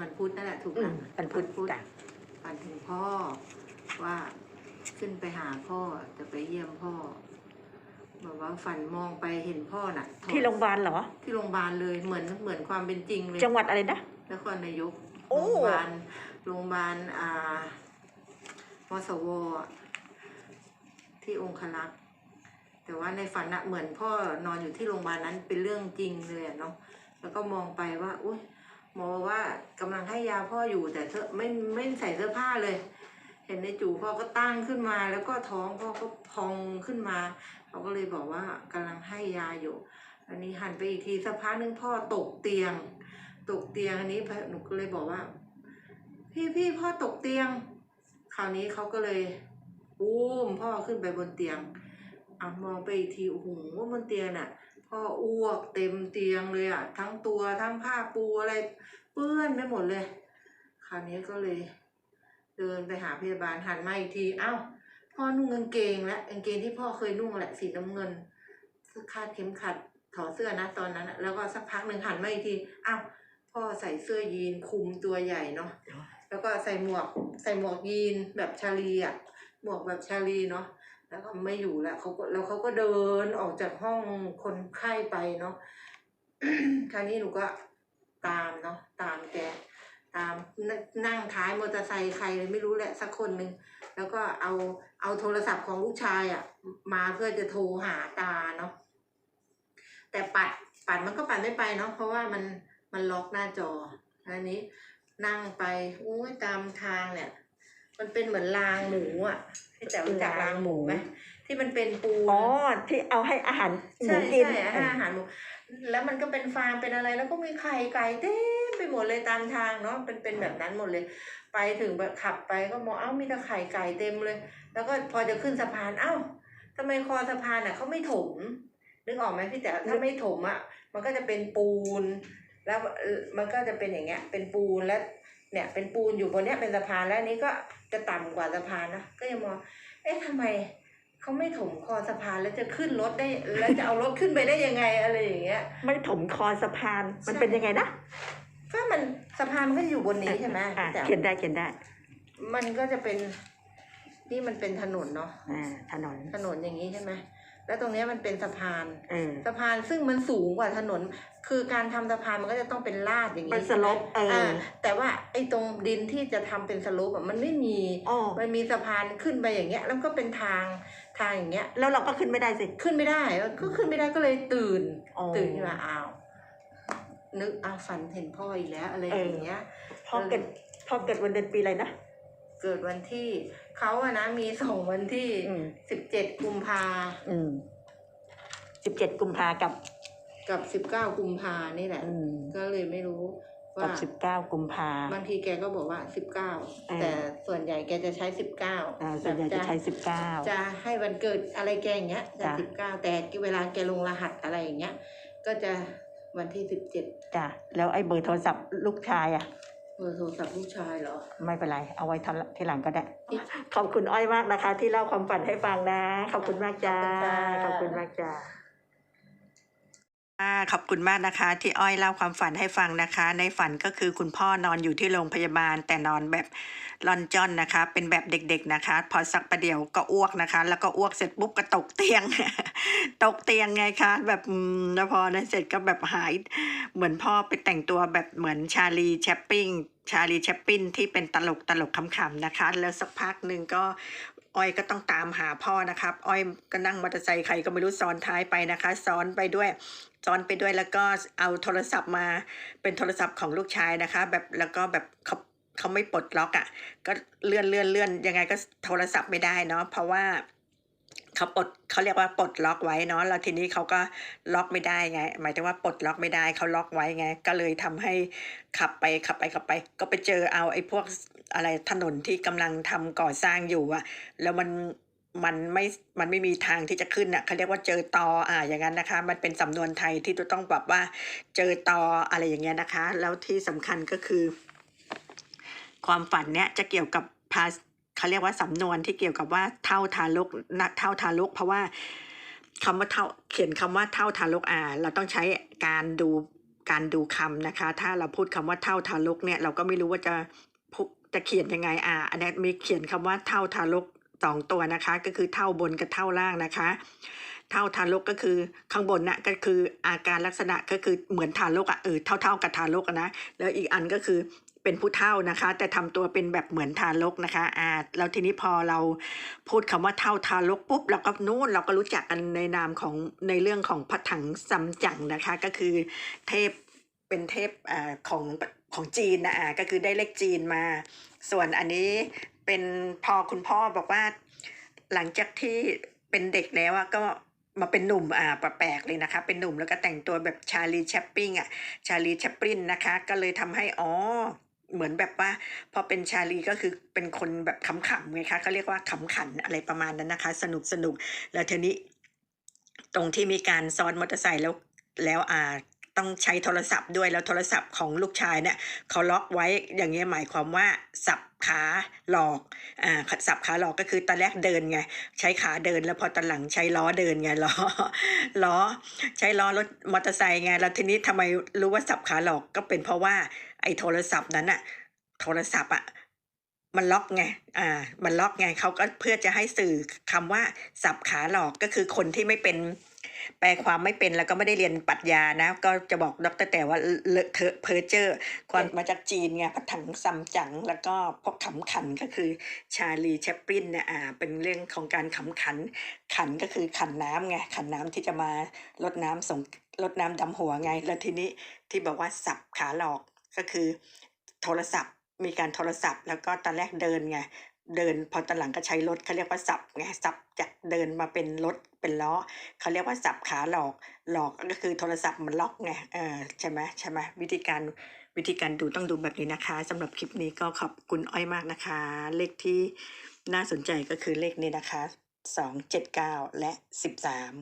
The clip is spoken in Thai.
วันพุธนั่นแหละถูกอืนะมวันพุธจ้ะฝันถึงพ่อว่าขึ้นไปหาพ่อจะไปเยี่ยมพ่อแบบว่าฝันมองไปเห็นพ่อน่ะถอดที่โรงพยาบาลเหรอ ที่โรงพยาบาลเลยเหมือนเหมือนความเป็นจริงเลย จังหวัดอะไรนะนครนายกโอ้โรงพยาบาลโรงพยาบาลอ่ามสวอะที่องคลักษ์แต่ว่าในฝันอะเหมือนพ่อนอนอยู่ที่โรงพยาบาลนั้นเป็นเรื่องจริงเลยอะเนาะแล้วก็มองไปว่าอุ้ย หมอบอกว่ากำลังให้ยาพ่ออยู่แต่เธอไม่ไม่ใส่เสื้อผ้าเลย เห็นในจู่พ่อก็ตั้งขึ้นมาแล้วก็ท้องพ่อก็พองขึ้นมาเขาก็เลยบอกว่ากำลังให้ยาอยู่ อันนี้หันไปอีกทีสักพักหนึงพ่อตกเตียง ตกเตียงอันนี้หนูก็เลยบอกว่า พี่พี่พ่อตกเตียง คราวนี้เขาก็เลยอุ้มพ่อขึ้นไปบนเตียงอะมองไปอีกทีโอ้โหบนเตียงน่ะ พ่ออ้วกเต็มเตียงเลยอะทั้งตัวทั้งผ้าปูอะไรเปื้อนไปหมดเลย คราวนี้ก็เลย เดินไปหาพยาบาลหันมาอีกทีเอ้าพ่อนุ่งกางเกงและกางเกงที่พ่อเคยนุ่งแหละสีน้ำเงินคาดเข็มขัดถอดเสื้อนะตอนนั้นแล้วก็สักพักหนึ่งหันมาอีกทีอ้าวพ่อใส่เสื้อยีนคลุมตัวใหญ่เนาะแล้วก็ใส่หมวกใส่หมวกยีนแบบชาลีอะหมวกแบบชาลีเนาะ แล้วก็ไม่อยู่แล้วเขาก็แล้วเขาก็เดินออกจากห้องคนไข้ไปเนาะคราวนี้หนูก็ตามเนาะตามแกตามนนั่งท้ายมอเตอร์ไซค์ใครเลยไม่รู้แหละสักคนหนึ่งแล้วก็เอาเอาโทรศัพท์ของลูกชายอะ มาเพื่อจะโทรหาตาเนาะแต่ปัดปัดมันก็ปัดไม่ไปเนาะเพราะว่ามันมันล็อกหน้าจออันนี้นั่งไปอุ้ยตามทางเนี่ย มันเป็นเหมือนรางหมูอะพี่แต่รู้จักรางหมูไหมที่มันเป็นปูนอ๋อที่เอาให้อาหารหมูใช่กินใช่อาหารอาหารหมูแล้วมันก็เป็นฟาร์มเป็นอะไรแล้วก็มีไข่ไก่เต็มไปหมดเลยตามทางเนาะเป็นเป็นแบบนั้นหมดเลย ไปถึงแบบขับไปก็มองเอ้ามีแต่ไข่ไก่เต็มเลย แล้วก็พอจะขึ้นสะพานเอ้าทำไมคอสะพานอะเขาไม่ถมนึกออกไหมพี่แต่ถ้าไม่ถมอะมันก็จะเป็นปูน แล้วเอ่อมันก็จะเป็นอย่างเงี้ย เป็นปูนแล้ว เนี่ยเป็นปูนอยู่บนเนี้ยเป็นสะพานแล้วอันนี้ก็จะต่ำกว่าสะพานนะก็ยังมองเอ๊ะทำไมเขาไม่ถมคอสะพานแล้วจะขึ้นรถได้แล้วจะเอารถขึ้นไปได้ยังไงอะไรอย่างเงี้ย ไม่ถมคอสะพานมันใช่เป็นยังไงนะก็มันสะพานมันก็อยู่บนนี้ใช่ไหมอะแต่เขียนได้เขียนได้ มันก็จะเป็นนี่มันเป็นถนนเนาะอ่าถนนถนนอย่างนี้ใช่ไหม แล้วตรงเนี้ยมันเป็นสะพานเออสะพานซึ่งมันสูงกว่าถนน คือการทำสะพานมันก็จะต้องเป็นลาดอย่างนี้เป็นสโลปเอออ่าแต่ว่าไอ้ตรงดินที่จะทำเป็นสโลปอะมันไม่มีอ๋อมันมีสะพานขึ้นไปอย่างเงี้ย แล้วก็เป็นทางทางอย่างเงี้ยแล้วเราก็ขึ้นไม่ได้สิขึ้นไม่ได้ก็ขึ้นไม่ได้ก็เลยตื่นอ๋อตื่นขึ้นมาอ้าวนึกอ้าวฝันเห็นพ่ออีกแล้วอะไรอย่างเงี้ยพ่อเกิดพ่อเกิดวันเดือนปีอะไรนะ เกิดวันที่เขาอะนะมีส่งวันที่อืม สิบเจ็ดกุมภาอืมสิบเจ็ดกุมภากับ กับสิบเก้ากุมภานี่แหละ อืมก็เลยไม่รู้ว่ากับสิบเก้ากุมภา บางทีแกก็บอกว่าสิบเก้าเออแต่ส่วนใหญ่แกจะใช้สิบเก้าอ่าส่วนใหญ่จะใช้สิบเก้า จะให้วันเกิดอะไรแกอย่างเงี้ยจะจ้ะ สิบเก้าแต่เวลาแกลงรหัสอะไรอย่างเงี้ย ก็จะวันที่สิบเจ็ดจ้ะแล้วไอ้เบอร์โทรศัพท์ลูกชายอะ เบอร์โทรศัพท์ลูกชายเหรอ ไม่เป็นไร เอาไว้ทีหลังทีหลังก็ได้อีกขอบคุณอ้อยมากนะคะ ที่เล่าความฝันให้ฟังนะ ขอบคุณมากจ้า ขอบคุณค่ะขอบคุณมากจ้า ขอบคุณมากนะคะ ที่อ้อยเล่าความฝันให้ฟังนะคะ ในฝันก็คือคุณพ่อนอนอยู่ที่โรงพยาบาล แต่นอนแบบลอนจอนนะคะ เป็นแบบเด็กๆนะคะ พอสักประเดี๋ยวก็อ้วกนะคะ แล้วก็อ้วกเสร็จปุ๊บก็ตกเตียง ตกเตียงไงคะ แบบแล้วพอนั้นเสร็จก็แบบหาย เหมือนพ่อไปแต่งตัวแบบเหมือนชาลีแชปปิ้งชาลีแชปปินที่เป็นตลกตลกขำๆนะคะ แล้วสักพักหนึ่งก็ อ้อยก็ต้องตามหาพ่อนะครับ อ้อยก็นั่งมอเตอร์ไซค์ใครก็ไม่รู้ซ้อนท้ายไปนะคะซ้อนไปด้วยซ้อนไปด้วยแล้วก็เอาโทรศัพท์มาเป็นโทรศัพท์ของลูกชายนะคะ แบบแล้วก็แบบเขาเขาไม่ปลดล็อกอะ่ะก็เลื่อนเลื่อนเลื่อนยังไงก็โทรศัพท์ไม่ได้เนาะเพราะว่า เขาปลดเขาเรียกว่าปลดล็อกไว้เนาะแล้วทีนี้เขาก็ล็อกไม่ได้ไง หมายถึงว่าปลดล็อกไม่ได้เขาล็อกไว้ไง ก็เลยทำให้ขับไปขับไปขับไป ก็ไปเจอเอาไอ้พวกอะไรถนนที่กำลังทำก่อสร้างอยู่อะแล้วมันมันไม่ มันไม่มีทางที่จะขึ้นอะเขาเรียกว่าเจอตออ่าอย่างนั้นนะคะ มันเป็นสำนวนไทยที่ต้องแบบว่าเจอตออะไรอย่างเงี้ยนะคะ แล้วที่สำคัญก็คือ ความฝันเนี้ยจะเกี่ยวกับภา เขาเรียกว่าสำนวนที่เกี่ยวกับว่าเท่าทารกนะเท่าทารก เพราะว่าคำว่าเท่าเขียนคำว่าเท่าทารกอ่าเราต้องใช้การดูการดูคำนะคะ ถ้าเราพูดคำว่าเท่าทารกเนี่ยเราก็ไม่รู้ว่าจะจะเขียนยังไงอ่าอันนี้มีเขียนคำว่าเท่าทารกสองตัวนะคะก็คือเท่าบนกับเท่าล่างนะคะ เท่าทารกก็คือข้างบนน่ะก็คืออาการลักษณะก็คือเหมือนทารกอะเออเท่าเท่าๆกับทารกนะแล้วอีกอันก็คือ เป็นผู้เท่านะคะ แต่ทำตัวเป็นแบบเหมือนทารกนะคะอ่าแล้วทีนี้พอเราพูดคำว่าเท่าทารกปุ๊บเราก็นู่นเราก็รู้จักกันในนามของในเรื่องของพระถังซัมจั๋งนะคะ ก็คือเทพเป็นเทพอ่าของของจีนนะอ่าก็คือได้เลขจีนมา ส่วนอันนี้เป็นพอคุณพ่อบอกว่า หลังจากที่เป็นเด็กแล้วอะก็มาเป็นหนุ่มอ่าแปลกเลยนะคะ เป็นหนุ่มแล้วก็แต่งตัวแบบชาลีแชปปิ้งอะชาลีแชปปรินนะคะ ก็เลยทำให้อ๋อ เหมือนแบบว่าพอเป็นชาลีก็คือเป็นคนแบบขำๆไงคะเขาเรียกว่าขำขันอะไรประมาณนั้นนะคะ สนุกสนุกแล้วทีนี้ ตรงที่มีการซ้อนมอเตอร์ไซค์แล้วแล้วอ่าต้องใช้โทรศัพท์ด้วยแล้วโทรศัพท์ของลูกชายเนี่ยเขาล็อกไว้อย่างเงี้ยหมายความว่าสับขาหลอกอ่าสับขาหลอกก็คือตอนแรกเดินไงใช้ขาเดินแล้วพอตอนหลังใช้ล้อเดินไงล้อล้อใช้ล้อรถมอเตอร์ไซค์ไงแล้วทีนี้ทำไมรู้ว่าสับขาหลอกก็เป็นเพราะว่า ไอ้โทรศัพท์นั้นอะโทรศัพท์อะมันล็อกไง อ่า มันล็อกไงเขาก็เพื่อจะให้สื่อคำว่าสับขาหลอกก็คือคนที่ไม่เป็น แปลความไม่เป็นแล้วก็ไม่ได้เรียนปรัชญานะ ก็จะบอกดรแต่ว่าเลอะเทอะเพอเจอร์ความมาจากจีนไงพัถังซัมจั๋งแล้วก็พวกขำขันก็คือชาลีแชปปรินเนี่ย อ่า เป็นเรื่องของการขำขัน ขันก็คือขันน้ำไง ขันน้ำที่จะมาลดน้ำส่งลดน้ำดำหัวไง แล้วทีนี้ที่บอกว่าสับขาหลอก ก็คือโทรศัพท์มีการโทรศัพท์ แล้วก็ตอนแรกเดินไงเดินพอตอนหลังก็ใช้รถเขาเรียกว่าสับไงสับจากเดินมาเป็นรถเป็นล้อเขาเรียกว่าสับขาหลอกหลอกก็คือโทรศัพท์มันล็อกไงเออใช่ไหมใช่ไหมวิธีการวิธีการดูต้องดูแบบนี้นะคะสำหรับคลิปนี้ก็ขอบคุณอ้อยมากนะคะ เลขที่น่าสนใจก็คือเลขนี้นะคะสองเจ็ดเก้าและสิบสาม